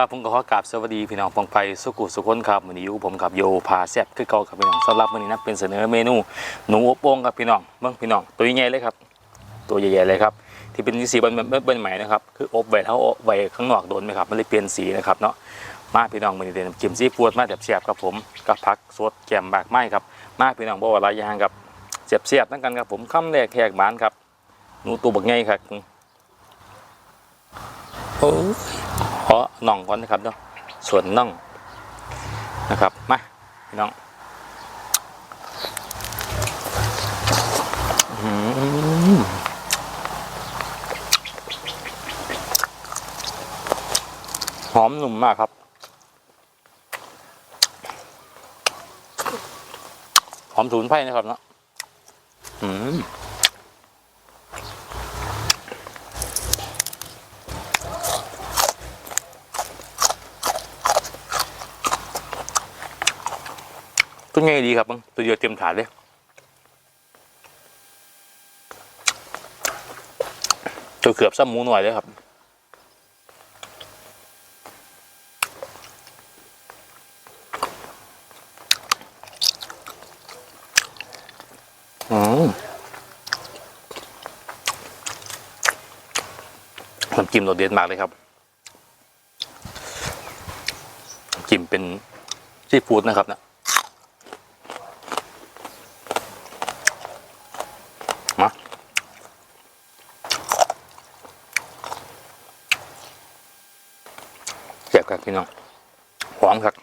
ครับผมก็ขอกราบสวัสดีพี่น้องปองไปสุกุสุคนครับวันนี้อยู่ผมกับโยพาแซบคือเก่าครับพี่น้องสำหรับวันนี้นะเป็นเสนอเมนูหนูอบโอ่งครับพี่น้องเบิ่งพี่น้องตัวใหญ่เลยครับ ตัวใหญ่ๆเลยครับ ที่เป็นสีเป็นเป็นใหม่นะครับคืออบไว้เท่าอบไว้ข้างนอกโดนไหมครับมันเลยเปลี่ยนสีนะครับเนาะมาพี่น้องวันนี้เดี๋ยวกิมซีฟูดมาแบบเสียบครับผมกับผักสดแกมบากไม้ครับมาพี่น้องบอกว่าหลายอย่างครับเสียบเสียบๆนั่นกันครับผมคำแรกแขกบ้านครับหนูตัวบักใหญ่ครับโอ้ เพาะน่องก่อนนะครับเนาะส่วนน่องนะครับมาพี่น้องหอมหนุ่มมากครับ หอมสูนไผ่นะครับเนาะอืม ตัวง่ายดีครับมึงตัวเดียวเต็มถาดเลยตัวเกือบซ้ำหมูหน่อยเลยครับอืมน้ำจิ้มโดดเด่นมากเลยครับน้ำจิ้มเป็นซีฟู้ดนะครับนะ มาเจ็บ ครับพี่น้องหอมครับ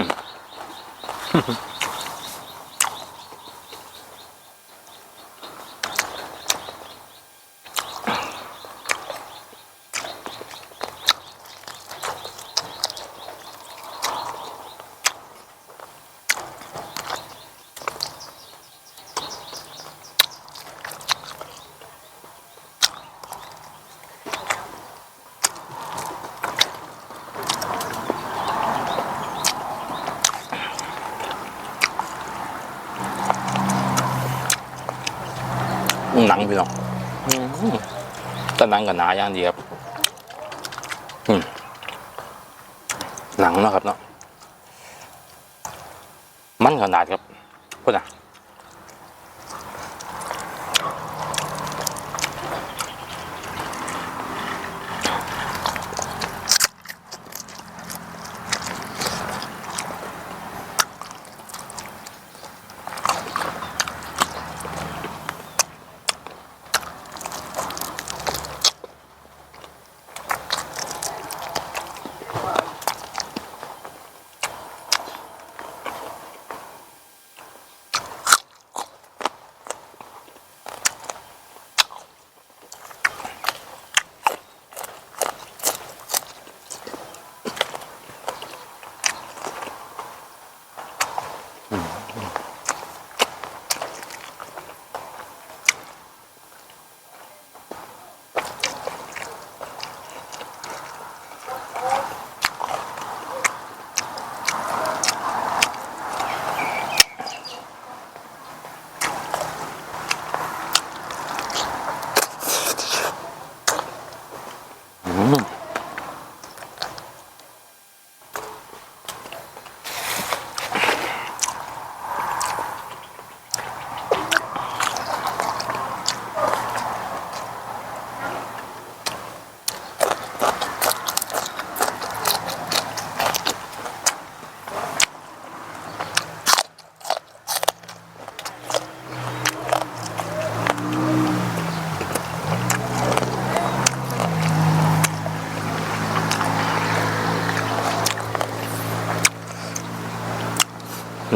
อืมอืม หนังพี่น้องอืมแต่หนังกับหนาอย่างดีครับอืมหนังเนาะครับเนาะมันขนาดครับพูดนะ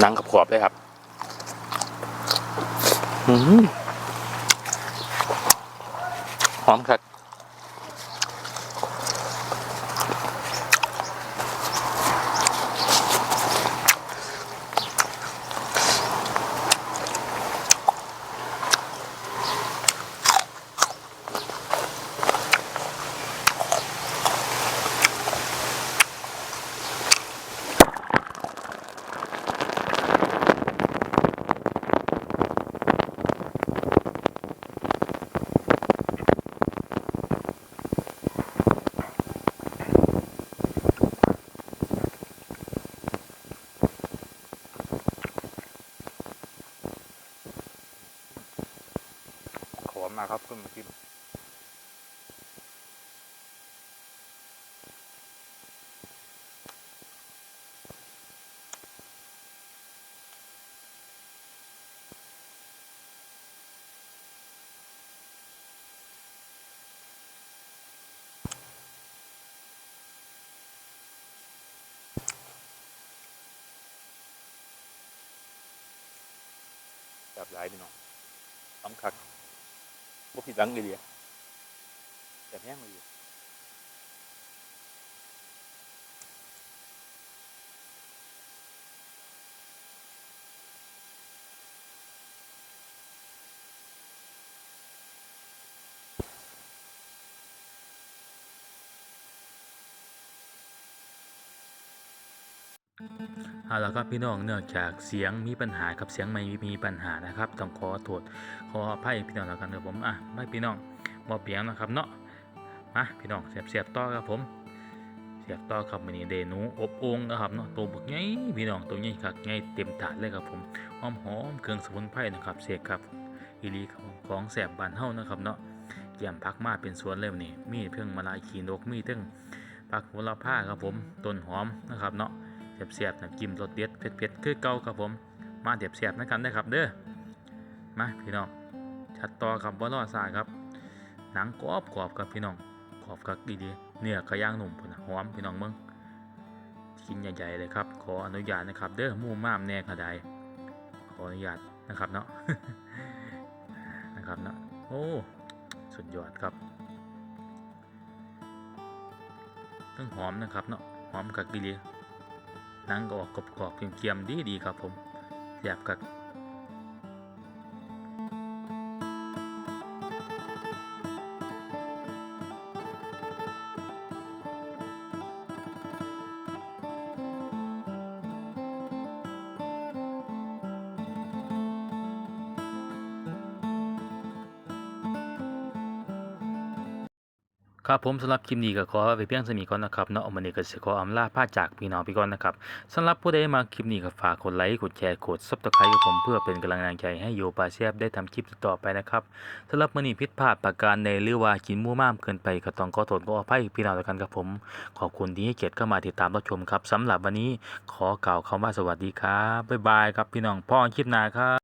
หนังกับขอบเลยครับอืมหอมครับ ขอมาครับเพิ่งมากินแบ่ผิดหลังเลยเดียวแต่แห้งเลย เอาละครับพี่น้องเนื่องจากเสียงมีปัญหากับเสียงไม่มีปัญหานะครับต้องขอโทษขออภัยพี่น้องแล้วกันเดี๋ยวผมอะไม่พี่น้องบ่เปียงนะครับเนาะมาพี่น้องเสียบเสียบต่อครับผมเสียบต่อครับมันนี้เดนูอบองนะครับเนาะตัวบึกใหญ่พี่น้องตัวใหญ่ครับใหญ่เต็มถาดเลยครับผมหอมหอมๆเครื่องสมุนไพรนะครับเสียครับอีลีของของแสบบานเฮานะครับเนาะแยมพักมาเป็นสวนเลยวันนี่มีเพิ่งมาลายขีนกมีเพิ่งผักโหระพาครับผมต้นหอมนะครับเนาะ เสียบๆน้ำจิ้มรสเด็ดเผ็ดๆคือเก่าครับผมมาเสียบๆนะกันได้ครับเด้อมาพี่น้องชัดต่อครับบ่รอซ่าครับ หนังกรอบกรอบครับพี่น้องกรอบกักดีๆเนื้อกระย่างหนุ่มพุ่นหอมพี่น้องเมืองกินใหญ่ๆเลยครับขออนุญาตนะครับ เด้อหมู่ม่ามแน่กระไดขออนุญาตนะครับเนาะนะครับเนาะโอ้สุดยอดครับต้องหอมนะครับเนาะหอมกักดีๆ หนังก็ออกกรอบๆเกรียมๆดีๆครับผมแยบกับ ครับผมสำหรับคลิปนี้ก็ขอไปเพียงสนิทก่อนนะครับเนาะวันนี้ก็สิขออำลาพาจากพี่น้องพี่ก่อนนะครับสำหรับผู้ใดมาคลิปนี้ก็ฝากกดไลค์กดแชร์กดซับสไครต์กับผมเพื่อเป็นกำลังใจให้โยปาเซียบได้ทำคลิปต่อไปนะครับสำหรับมื้อนี้ผิดพลาดประการใดหรือว่ากินมู่วมามเกินไปก็ต้องขอโทษขออภัยพี่น้องทุกท่านครับผม ขอบคุณที่ให้เกียรติเข้ามาติดตามรับชมครับสำหรับวันนี้ขอกล่าวคำว่าสวัสดีครับบ๊ายบายครับพี่น้องพ่อคลิปหน้าครับ